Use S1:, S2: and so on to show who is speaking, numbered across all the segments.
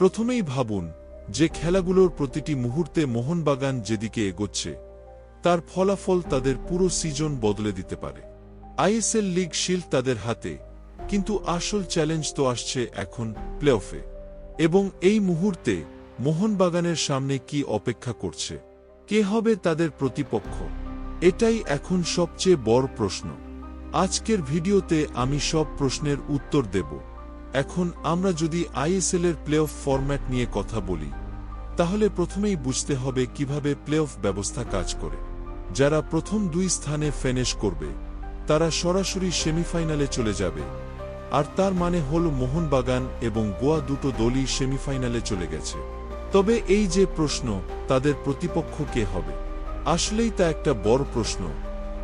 S1: প্রথমেই ভাবুন যে খেলাগুলোর প্রতিটি মুহূর্তে মোহনবাগান যেদিকে এগোচ্ছে, তার ফলাফল তাদের পুরো সিজন বদলে দিতে পারে। আইএসএল লিগ শিল্ড তাদের হাতে, কিন্তু আসল চ্যালেঞ্জ তো আসছে এখন প্লেঅফে। এবং এই মুহূর্তে মোহনবাগানের সামনে কি অপেক্ষা করছে? কে হবে তাদের প্রতিপক্ষ? এটাই এখন সবচেয়ে বড় প্রশ্ন। আজকের ভিডিওতে আমি সব প্রশ্নের উত্তর দেব। এখন আমরা যদি আইএসএল এর প্লেঅফ ফরম্যাট নিয়ে কথা বলি, তাহলে প্রথমেই বুঝতে হবে কীভাবে প্লেঅফ ব্যবস্থা কাজ করে। যারা প্রথম দুই স্থানে ফেনেশ করবে, তারা সরাসরি সেমিফাইনালে চলে যাবে। আর তার মানে হল মোহনবাগান এবং গোয়া দুটো দলই সেমিফাইনালে চলে গেছে। তবে এই যে প্রশ্ন, তাদের প্রতিপক্ষ কে হবে? আসলেই তা একটা বড় প্রশ্ন,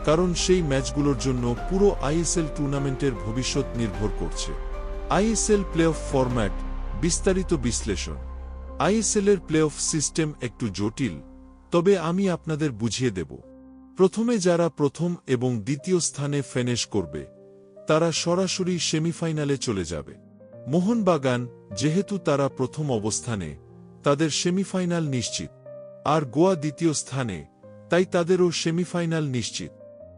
S1: কারণ সেই ম্যাচগুলোর জন্য পুরো আইএসএল টুর্নামেন্টের ভবিষ্যৎ নির্ভর করছে। আইএসএল প্লেঅফ ফরম্যাট বিস্তারিত বিশ্লেষণ। আইএসএল এর প্লেঅফ সিস্টেম একটু জটিল, তবে আমি আপনাদের বুঝিয়ে দেব। প্রথমে যারা প্রথম এবং দ্বিতীয় স্থানে ফেনেশ করবে, তারা সরাসরি সেমিফাইনালে চলে যাবে। মোহনবাগান, যেহেতু তারা প্রথম অবস্থানে, তাদের সেমিফাইনাল নিশ্চিত। আর গোয়া দ্বিতীয় স্থানে, তাই তাদেরও সেমিফাইনাল নিশ্চিত।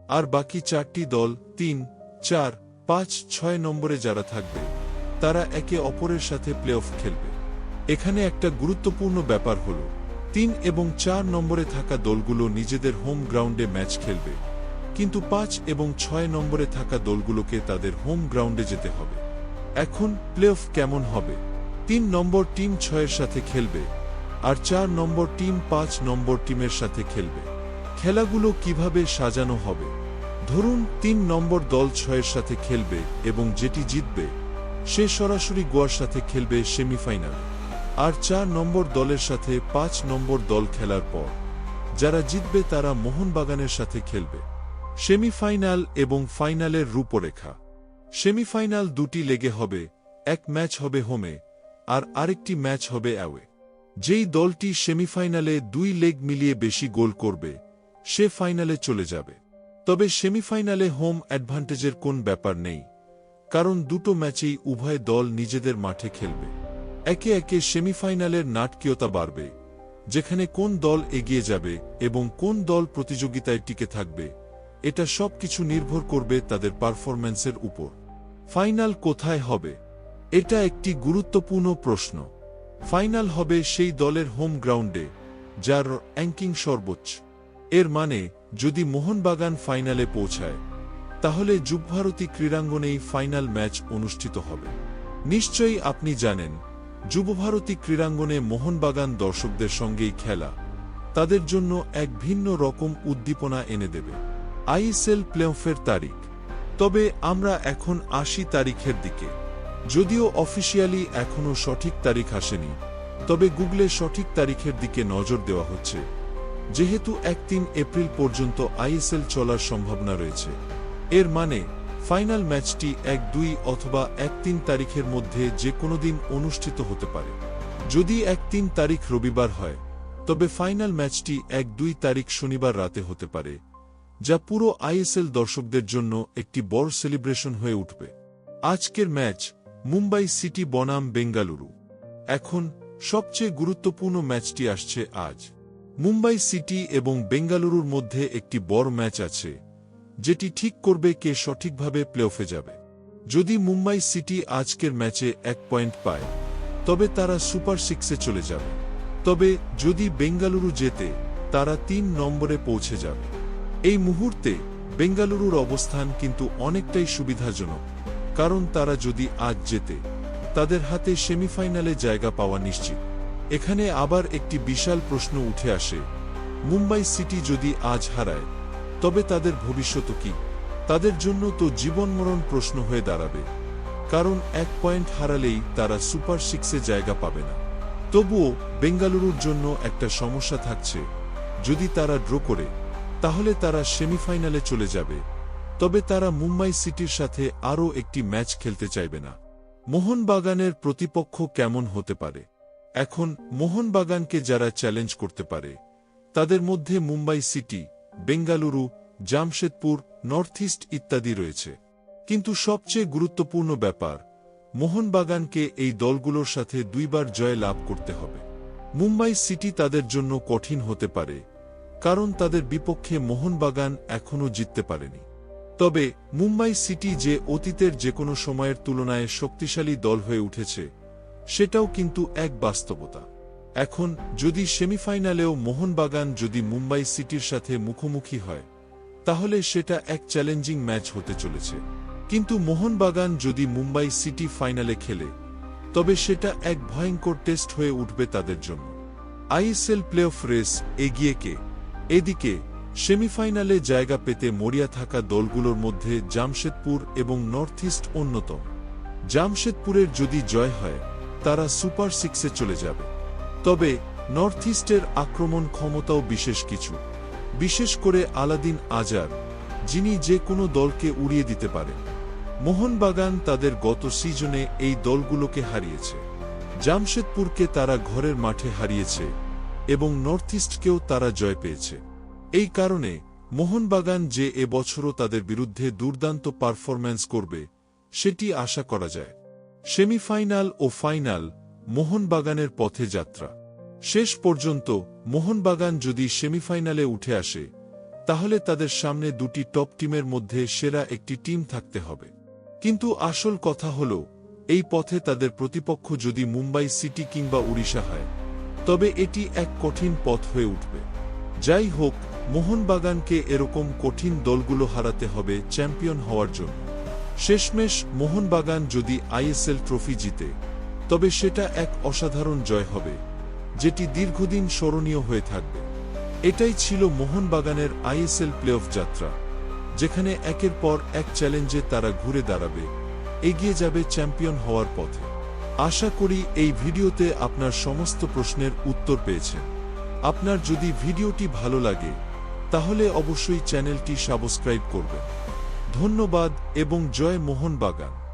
S1: আর বাকি চারটি দল, তিন, চার পাঁচ, ছয় নম্বরে যারা থাকবে, তারা একে অপরের সাথে প্লেঅফ খেলবে। এখানে একটা গুরুত্বপূর্ণ ব্যাপার হল, তিন এবং চার নম্বরে থাকা দলগুলো নিজেদের হোম গ্রাউন্ডে ম্যাচ খেলবে, কিন্তু পাঁচ এবং ছয় নম্বরে থাকা দলগুলোকে তাদের হোম গ্রাউন্ডে যেতে হবে। এখন প্লেঅফ কেমন হবে? তিন নম্বর টিম ছয়ের সাথে খেলবে, আর চার নম্বর টিম পাঁচ নম্বর টিমের সাথে খেলবে। খেলাগুলো কীভাবে সাজানো হবে? ধরুন, তিন নম্বর দল ছয়ের সাথে খেলবে এবং যেটি জিতবে, সে সরাসরি গোয়ার সাথে খেলবে সেমিফাইনাল। আর চার নম্বর দলের সাথে পাঁচ নম্বর দল খেলার পর, যারা জিতবে তারা মোহনবাগানের সাথে খেলবে। সেমিফাইনাল এবং ফাইনালের রূপরেখা। সেমিফাইনাল দুটি লেগে হবে, এক ম্যাচ হবে হোমে, আর আরেকটি ম্যাচ হবে অ্যাওয়ে। যেই দলটি সেমিফাইনালে দুই লেগ মিলিয়ে বেশি গোল করবে, সে ফাইনালে চলে যাবে। তবে সেমিফাইনালে হোম অ্যাডভান্টেজের কোন ব্যাপার নেই, কারণ দুটো ম্যাচেই উভয় দল নিজেদের মাঠে খেলবে। একে একে সেমিফাইনালের নাটকীয়তা বাড়বে, যেখানে কোন দল এগিয়ে যাবে এবং কোন দল প্রতিযোগিতায় টিকে থাকবে, এটা সব কিছু নির্ভর করবে তাদের পারফরম্যান্সের উপর। ফাইনাল কোথায় হবে? এটা একটি গুরুত্বপূর্ণ প্রশ্ন। ফাইনাল হবে সেই দলের হোম গ্রাউন্ডে, যার র্যাঙ্কিং সর্বোচ্চ। এর মানে যদি মোহনবাগান ফাইনালে পৌঁছায়, তাহলে যুবভারতী ক্রীড়াঙ্গনেই ফাইনাল ম্যাচ অনুষ্ঠিত হবে। নিশ্চয়ই আপনি জানেন, যুবভারতী ক্রীড়াঙ্গনে মোহনবাগান দর্শকদের সঙ্গেই খেলা, তাদের জন্য এক ভিন্ন রকম উদ্দীপনা এনে দেবে। আইএসএল প্লেঅফের তারিখ। তবে আমরা এখন আশি তারিখের দিকে। যদিও অফিসিয়ালি এখনও সঠিক তারিখ আসেনি, তবে গুগলে সঠিক তারিখের দিকে নজর দেওয়া হচ্ছে। যেহেতু এক তিন এপ্রিল পর্যন্ত আইএসএল চলার সম্ভাবনা রয়েছে। এর মানে ফাইনাল ম্যাচটি এক দুই অথবা এক তিন তারিখের মধ্যে যে কোনো দিন অনুষ্ঠিত হতে পারে। যদি এক তিন তারিখ রবিবার হয়, তবে ফাইনাল ম্যাচটি এক দুই তারিখ শনিবার রাতে হতে পারে, যা পুরো আইএসএল দর্শকদের জন্য একটি বড় সেলিব্রেশন হয়ে উঠবে। আজকের ম্যাচ, মুম্বাই সিটি বনাম বেঙ্গালুরু। এখন সবচেয়ে গুরুত্বপূর্ণ ম্যাচটি আসছে আজ। মুম্বাই সিটি এবং বেঙ্গালুরুর মধ্যে একটি বড় ম্যাচ আছে, যেটি ঠিক করবে কে সঠিকভাবে প্লেঅফে যাবে। যদি মুম্বাই সিটি আজকের ম্যাচে এক পয়েন্ট পায়, তবে তারা সুপার সিক্সে চলে যাবে। তবে যদি বেঙ্গালুরু জেতে, তারা তিন নম্বরে পৌঁছে যাবে। এই মুহূর্তে বেঙ্গালুরুর অবস্থান কিন্তু অনেকটাই সুবিধাজনক, কারণ তারা যদি আজ জেতে, তাদের হাতে সেমিফাইনালে জায়গা পাওয়া নিশ্চিত। এখানে আবার একটি বিশাল প্রশ্ন উঠে আসে। মুম্বাই সিটি যদি আজ হারায়, তবে তাদের ভবিষ্যৎ কি? তাদের জন্য তো জীবনমরণ প্রশ্ন হয়ে দাঁড়াবে। কারণ এক পয়েন্ট হারালেই তারা সুপার সিক্সে জায়গা পাবে না। তবুও বেঙ্গালুরুর জন্য একটা সমস্যা থাকছে। যদি তারা ড্র করে, তাহলে তারা সেমিফাইনালে চলে যাবে। তবে তারা মুম্বাই সিটির সাথে আরও একটি ম্যাচ খেলতে চাইবে না। মোহনবাগানের প্রতিপক্ষ কেমন হতে পারে? এখন মোহনবাগানকে যারা চ্যালেঞ্জ করতে পারে, তাদের মধ্যে Mumbai city, Bengaluru, Jamshedpur, north east ইত্যাদি রয়েছে। কিন্তু সবচেয়ে গুরুত্বপূর্ণ ব্যাপার, মোহনবাগানকে এই দলগুলোর সাথে দুইবার জয় লাভ করতে হবে। মুম্বাই সিটি তাদের জন্য কঠিন হতে পারে, কারণ তাদের বিপক্ষে মোহনবাগান এখনও জিততে পারেনি। তবে মুম্বাই সিটি যে অতীতের যে কোনো সময়ের তুলনায় শক্তিশালী দল হয়ে উঠেছে সেটাও কিন্তু এক বাস্তবতা। এখন, যদি সেমিফাইনালেও মোহনবাগান যদি মুম্বাই সিটির সাথে মুখোমুখি হয়, তাহলে সেটা এক চ্যালেঞ্জিং ম্যাচ হতে চলেছে। কিন্তু মোহনবাগান যদি মুম্বাই সিটি ফাইনালে খেলে, তবে সেটা এক ভয়ঙ্কর টেস্ট হয়ে উঠবে তাদের জন্য। আইএসএল প্লেঅফ রেস এগিয়ে কে? এদিকে, সেমিফাইনালে জায়গা পেতে মরিয়া থাকা দলগুলোর মধ্যে জামশেদপুর এবং নর্থ ইস্ট অন্যতম। জামশেদপুরের যদি জয় হয় তারা সুপার সিক্সে চলে যাবে। তবে নর্থ ইস্টের আক্রমণ ক্ষমতাও বিশেষ কিছু। বিশেষ করে আলাদিন আজার যিনি যে কোনো দলকে উড়িয়ে দিতে পারে। মোহনবাগান তাদের গত সিজনে এই দলগুলোকে হারিয়েছে। জামশেদপুরকে তারা ঘরের মাঠে হারিয়েছে এবং নর্থ ইস্টকেও তারা জয় পেয়েছে। এই কারণে মোহনবাগান যে এবছরও তাদের বিরুদ্ধে দুর্দান্ত পারফরম্যান্স করবে, সেটি আশা করা যায়। সেমিফাইনাল ও ফাইনাল মোহনবাগানের পথে যাত্রা। শেষ পর্যন্ত মোহনবাগান যদি সেমিফাইনালে উঠে আসে, তাহলে তাদের সামনে দুটি টপ টিমের মধ্যে সেরা একটি টিম থাকতে হবে। কিন্তু আসল কথা হল, এই পথে তাদের প্রতিপক্ষ যদি মুম্বাই সিটি কিংবা উড়িষ্যা হয়, তবে এটি এক কঠিন পথ হয়ে উঠবে। যাই হোক, মোহনবাগানকে এরকম কঠিন দলগুলো হারাতে হবে চ্যাম্পিয়ন হওয়ার জন্য। শেষমেশ মোহনবাগান যদি আইএসএল ট্রফি জিতে, তবে সেটা এক অসাধারণ জয় হবে, যেটি দীর্ঘদিন স্মরণীয় হয়ে থাকবে। এটাই ছিল মোহনবাগানের আইএসএল প্লেঅফ যাত্রা, যেখানে একের পর এক চ্যালেঞ্জে তারা ঘুরে দাঁড়াবে, এগিয়ে যাবে চ্যাম্পিয়ন হওয়ার পথে। আশা করি এই ভিডিওতে আপনার সমস্ত প্রশ্নের উত্তর পেয়েছেন। আপনার যদি ভিডিওটি ভালো লাগে, তাহলে অবশ্যই চ্যানেলটি সাবস্ক্রাইব করবেন। ধন্যবাদ এবং জয় মোহনবাগান।